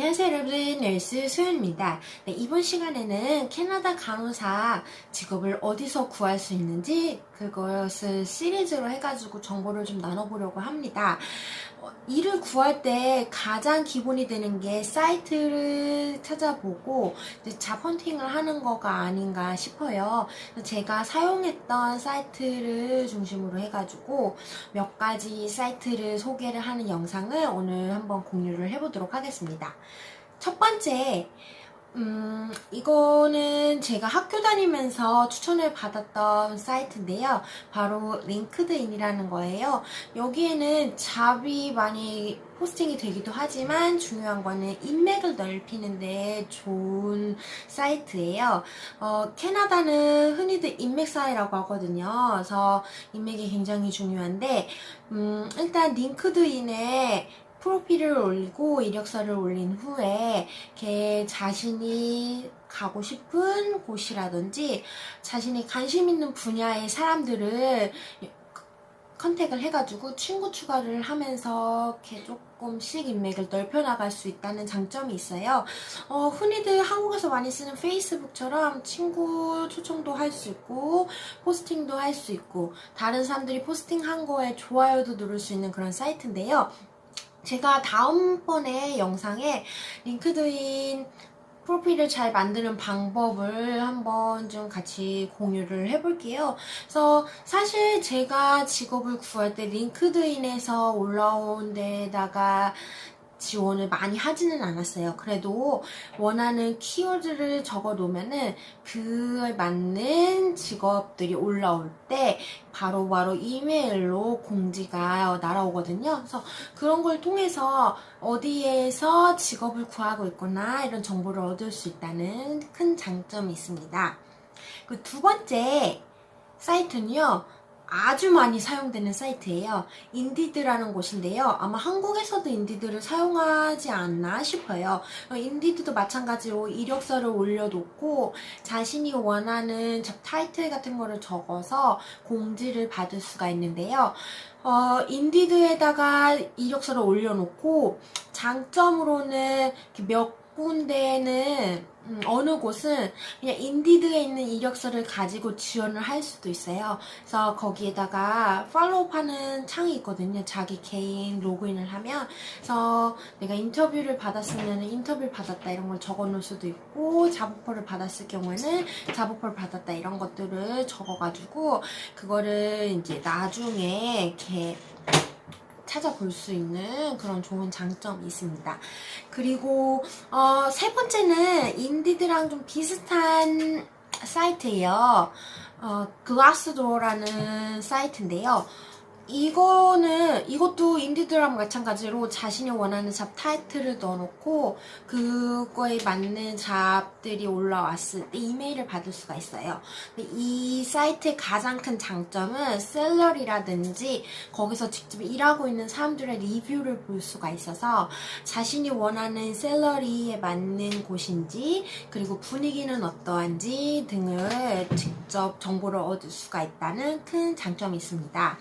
안녕하세요 여러분 널스 소연입니다. 네, 이번 시간에는 캐나다 간호사 직업을 어디서 구할 수 있는지 그것을 시리즈로 해가지고 정보를 좀 나눠보려고 합니다. 어, 일을 구할 때 가장 기본이 되는 게 사이트를 찾아보고 잡헌팅을 하는 거가 아닌가 싶어요. 제가 사용했던 사이트를 중심으로 해가지고 몇 가지 사이트를 소개를 하는 영상을 오늘 한번 공유를 해보도록 하겠습니다. 첫 번째, 음, 이거는 제가 학교 다니면서 추천을 받았던 사이트인데요. 바로 링크드인이라는 거예요. 여기에는 잡이 많이 포스팅이 되기도 하지만 중요한 거는 인맥을 넓히는데 좋은 사이트예요. 어, 캐나다는 흔히들 인맥 사회라고 하거든요. 그래서 인맥이 굉장히 중요한데, 음, 일단 링크드인에 프로필을 올리고 이력서를 올린 후에 걔 자신이 가고 싶은 곳이라든지 자신이 관심 있는 분야의 사람들을 컨택을 해가지고 친구 추가를 하면서 이렇게 조금씩 인맥을 넓혀나갈 수 있다는 장점이 있어요. 어, 흔히들 한국에서 많이 쓰는 페이스북처럼 친구 초청도 할 수 있고 포스팅도 할 수 있고 다른 사람들이 포스팅한 거에 좋아요도 누를 수 있는 그런 사이트인데요. 제가 다음번에 영상에 링크드인 프로필을 잘 만드는 방법을 한번 좀 같이 공유를 해볼게요. 그래서 사실 제가 직업을 구할 때 링크드인에서 올라온 데다가 지원을 많이 하지는 않았어요. 그래도 원하는 키워드를 적어 놓으면은 그에 맞는 직업들이 올라올 때 바로 바로 이메일로 공지가 날아오거든요. 그래서 그런 걸 통해서 어디에서 직업을 구하고 있거나 이런 정보를 얻을 수 있다는 큰 장점이 있습니다. 그 두 번째 사이트는요. 아주 많이 사용되는 사이트예요. 인디드라는 곳인데요. 아마 한국에서도 인디드를 사용하지 않나 싶어요. 어, 인디드도 마찬가지로 이력서를 올려놓고 자신이 원하는 잡 타이틀 같은 거를 적어서 공지를 받을 수가 있는데요. 어, 인디드에다가 이력서를 올려놓고 장점으로는 몇 군데는 음, 어느 곳은 그냥 인디드에 있는 이력서를 가지고 지원을 할 수도 있어요. 그래서 거기에다가 팔로우 하는 창이 있거든요. 자기 개인 로그인을 하면 그래서 내가 인터뷰를 받았으면 인터뷰를 받았다 이런 걸 적어 놓을 수도 있고 자부포를 받았을 경우에는 자부포를 받았다 이런 것들을 적어가지고 그거를 이제 나중에 이렇게 찾아볼 수 있는 그런 좋은 장점이 있습니다. 그리고 어, 세 번째는 인디드랑 좀 비슷한 사이트예요. 어, 글라스도어라는 사이트인데요. 이거는 이것도 인디드랑 마찬가지로 자신이 원하는 잡 타이틀을 넣어놓고 그거에 맞는 잡들이 올라왔을 때 이메일을 받을 수가 있어요. 이 사이트의 가장 큰 장점은 셀러리라든지 거기서 직접 일하고 있는 사람들의 리뷰를 볼 수가 있어서 자신이 원하는 셀러리에 맞는 곳인지 그리고 분위기는 어떠한지 등을 직접 정보를 얻을 수가 있다는 큰 장점이 있습니다.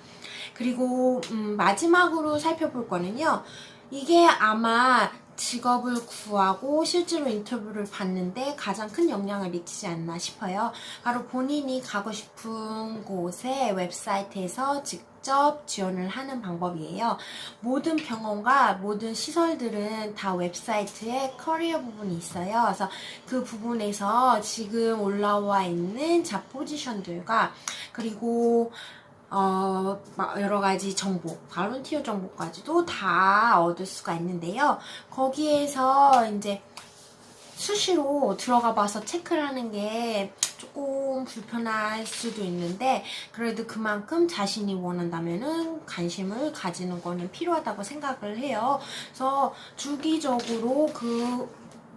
그리고 음, 마지막으로 살펴볼 거는요. 이게 아마 직업을 구하고 실제로 인터뷰를 봤는데 가장 큰 영향을 미치지 않나 싶어요. 바로 본인이 가고 싶은 곳의 웹사이트에서 직접 지원을 하는 방법이에요. 모든 병원과 모든 시설들은 다 웹사이트에 커리어 부분이 있어요. 그래서 그 부분에서 지금 올라와 있는 잡 포지션들과 그리고 어, 여러 가지 정보, 발론티어 정보까지도 다 얻을 수가 있는데요. 거기에서 이제 수시로 들어가 봐서 체크를 하는 게 조금 불편할 수도 있는데, 그래도 그만큼 자신이 원한다면은 관심을 가지는 거는 필요하다고 생각을 해요. 그래서 주기적으로 그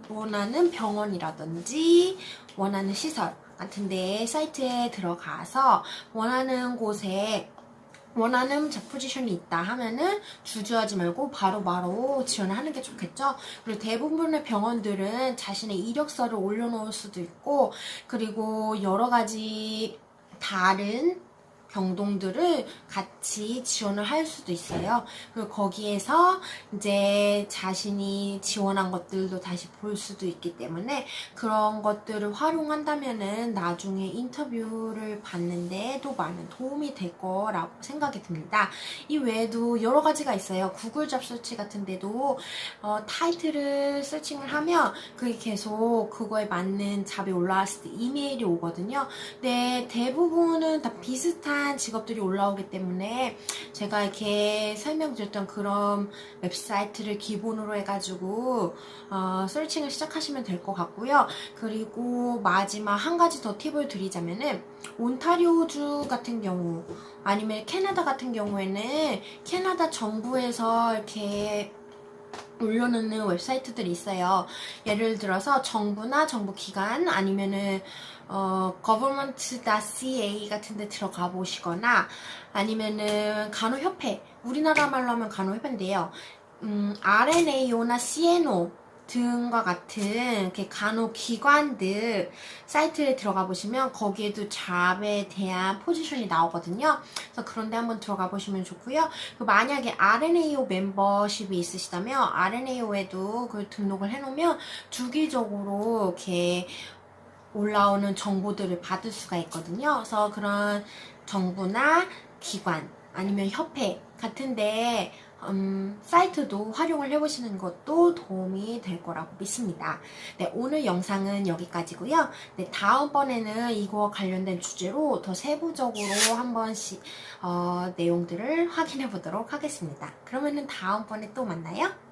원하는 병원이라든지 원하는 시설, 같은데 사이트에 들어가서 원하는 곳에 원하는 잡 포지션이 있다 하면은 주저하지 말고 바로바로 바로 지원을 하는 게 좋겠죠. 그리고 대부분의 병원들은 자신의 이력서를 올려놓을 수도 있고 그리고 여러 가지 다른 경동들을 같이 지원을 할 수도 있어요. 그리고 거기에서 이제 자신이 지원한 것들도 다시 볼 수도 있기 때문에 그런 것들을 활용한다면은 나중에 인터뷰를 받는데도 많은 도움이 될 거라고 생각이 듭니다. 이 외에도 여러 가지가 있어요. 구글 잡 서치 같은 데도 어, 타이틀을 서칭을 하면 그게 계속 그거에 맞는 잡이 올라왔을 때 이메일이 오거든요. 근데 대부분은 다 비슷한 직업들이 올라오기 때문에 제가 이렇게 설명드렸던 그런 웹사이트를 기본으로 해가지고 어, 서칭을 시작하시면 될 것 같고요. 그리고 마지막 한 가지 더 팁을 드리자면은 온타리오주 같은 경우 아니면 캐나다 같은 경우에는 캐나다 정부에서 이렇게 올려놓는 웹사이트들이 있어요. 예를 들어서 정부나 정부 기관 아니면은 어, government.ca 같은 데 들어가 보시거나 아니면은 간호협회 우리나라 말로 하면 간호협회인데요. 음, RNAO나 CNO 등과 같은 이렇게 간호기관들 사이트에 들어가 보시면 거기에도 잡에 대한 포지션이 나오거든요. 그래서 그런데 한번 들어가 보시면 좋고요. 그 만약에 RNAO 멤버십이 있으시다면 RNAO에도 그 등록을 해놓으면 주기적으로 이렇게 올라오는 정보들을 받을 수가 있거든요. 그래서 그런 정부나 기관 아니면 협회 같은데 음, 사이트도 활용을 해보시는 것도 도움이 될 거라고 믿습니다. 네, 오늘 영상은 여기까지고요. 네, 다음번에는 이거와 관련된 주제로 더 세부적으로 한 번씩 어, 내용들을 확인해 보도록 하겠습니다. 그러면은 다음번에 또 만나요.